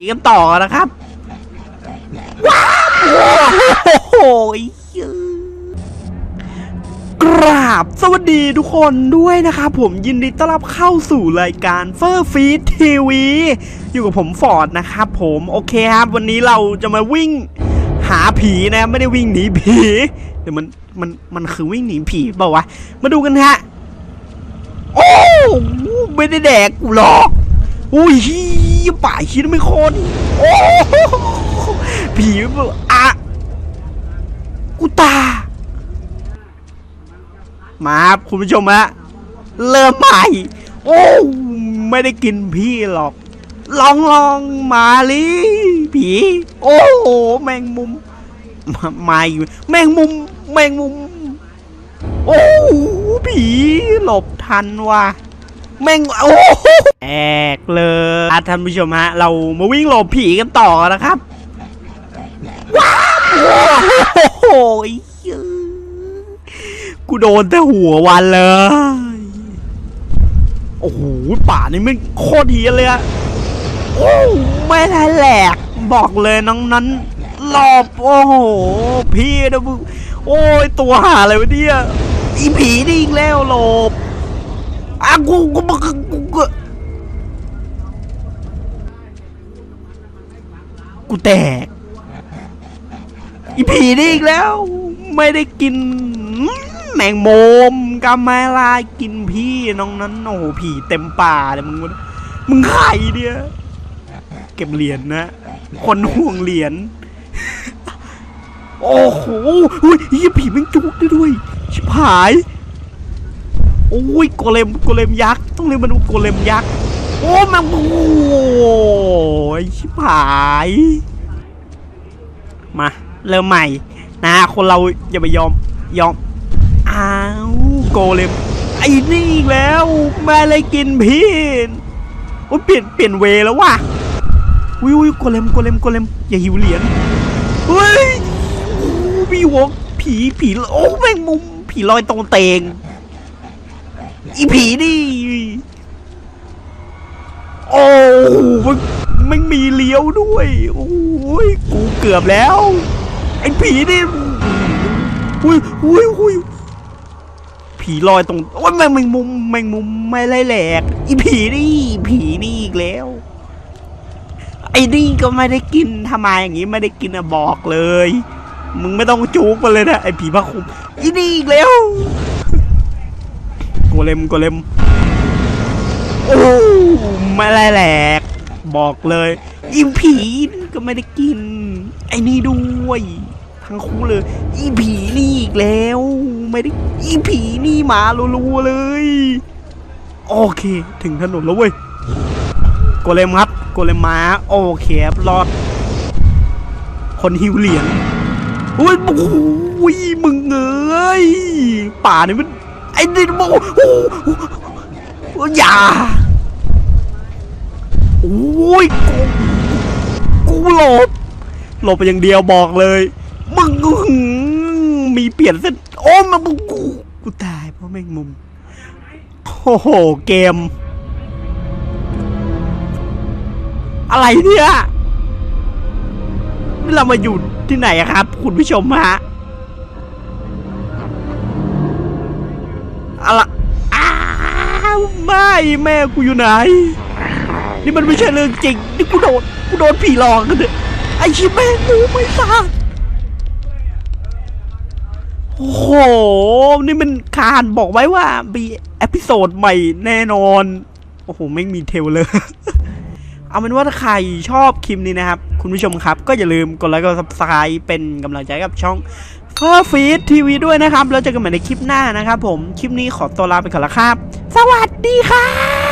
อีกกันต่อนะครับ ว้าวโอ้โหกราบสวัสดีทุกคนด้วยนะครับผมยินดีต้อนรับเข้าสู่รายการเฟอร์ฟีดทีวีอยู่กับผมฟอร์ดนะครับผมโอเคครับ วันนี้เราจะมาวิ่งหาผีนะไม่ได้วิ่งหนีผีเดี๋ยวมันมันมันคือวิ่งหนีผีเปล่าวะมาดูกันฮะโอ้ไม่ได้แดกกูหรอกอุ้ย ป่าคิดไม่คนโอ้ผีแบบอะกูตา มาครับคุณผู้ชมฮะเริ่มใหม่ โอ้ไม่ได้กินพี่หรอก ลองลองมาลิผี โอ้แมงมุมมาอยู่แมงมุม แมงมุม โอ้ผีหลบทันว่ะ แม่งโอ้โหแอกเลยอะท่านผู้ชมฮะ เรามาวิ่งหลบผีกันต่อนะครับ ว้าวโอ้โหกูโดนแต่หัววันเลย โอ้โหป่านี่มันโคตรเฮียเลยอะโอ้ไม่ทันแหลก บอกเลยน้องนั้นหลบโอ้โห พี่นะมึงโอ้ยตัวหาอะไรวะเนี่ยอีผีนี่อีกแล้วหลบ กูกูกูกูกูกูแตก อีผีนี่อีกแล้ว ไม่ได้กินแมงมุมกามาลายกินพี่น้องนั้นโอ้โหผีเต็มป่าเลยมึงมึงใครเนี่ยเก็บเหรียญนะ คนห่วงเหรียญโอ้โหอุ้ยยี่ผีแม่งจุกได้ด้วย ชิบหาย โอ้ยโกเลมโกเลมยักษ์ต้องเรียกมันว่าโกเลมยักษ์โอ้แมันโอ้ยชิบหายมาเริ่มใหม่ นะคนเราอย่าไปยอมยอมอ้าวโกเลมไอ้นี่อีกแล้วมาเลยกินพี่โอ้เปลี่ยนเปลี่ยนเวแล้วว่ะวิวโกเลมโกเลมโกเลมอย่าหิวเหรียญเฮ้ยโอ้มีหัวผีผีโอ้แมงมุมผีลอยตรงเตง อีผีนี่ โอ้มันมันมีเลี้ยวด้วย โอ้ย กูเกือบแล้ว ไอ้ผีนี่อุ้ยอุ้ยอุ้ยผีลอยตรงโอ้ยแมงแมงมุมแมงมุมไม่ไล่แหลก อีผีนี่ ผีนี่อีกแล้ว ไอ้นี่ก็ไม่ได้กินทำไมอย่างงี้ไม่ได้กินอะบอกเลย มึงไม่ต้องจูกมาเลยนะไอ้ผีพระคุมอีนี่อีกแล้ว โกเลมโกเลมโอ้ไม่ไรแหลก บอกเลยอีผีก็ไม่ได้กิน ไอ้นี่ด้วย ทั้งคู่เลย อีผีนี่อีกแล้ว ไม่ได้อีผีนี่มารัวๆเลย โอเค ถึงถนนแล้วเว้ยโกเลมครับโกเลมมาโอเคครับรอด คนหิวเหรียญอุ้ยโอ้ยมึงเอ้ยป่านี่มัน ไอ้นี่โอ้โหอย่าโอ้ยกูกูหลบหลบไปอย่างเดียวบอกเลย มึงมีเปลี่ยนเส้นโอ้มามึงกูกูตายเพราะแม่งมุมโอ้โหเกม อะไรเนี่ยเรามาอยู่ที่ไหนครับ คุณผู้ชมฮะ อะไรอ้าวไม่แม่กูอยู่ไหน นี่มันไม่ใช่เรื่องจริง นี่กูโดนกูโดนผีหลอกกันเนี่ยไอ้ชิแม่งกูไม่ทราบโอ้โห นี่มันคานบอกไว้ว่ามีเอพิโซดใหม่แน่นอน โอ้โห ไม่มีเทลเลย เอาเป็นว่าถ้าใครชอบคลิปนี้นะครับ คุณผู้ชมครับ ก็อย่าลืมกดไลค์กด subscribe เป็นกำลังใจกับช่องเพอร์ฟีดทีวีด้วยนะครับ แล้วเจอกันใหม่ในคลิปหน้านะครับผม คลิปนี้ขอตัวลาไปก่อนละครับ สวัสดีครับ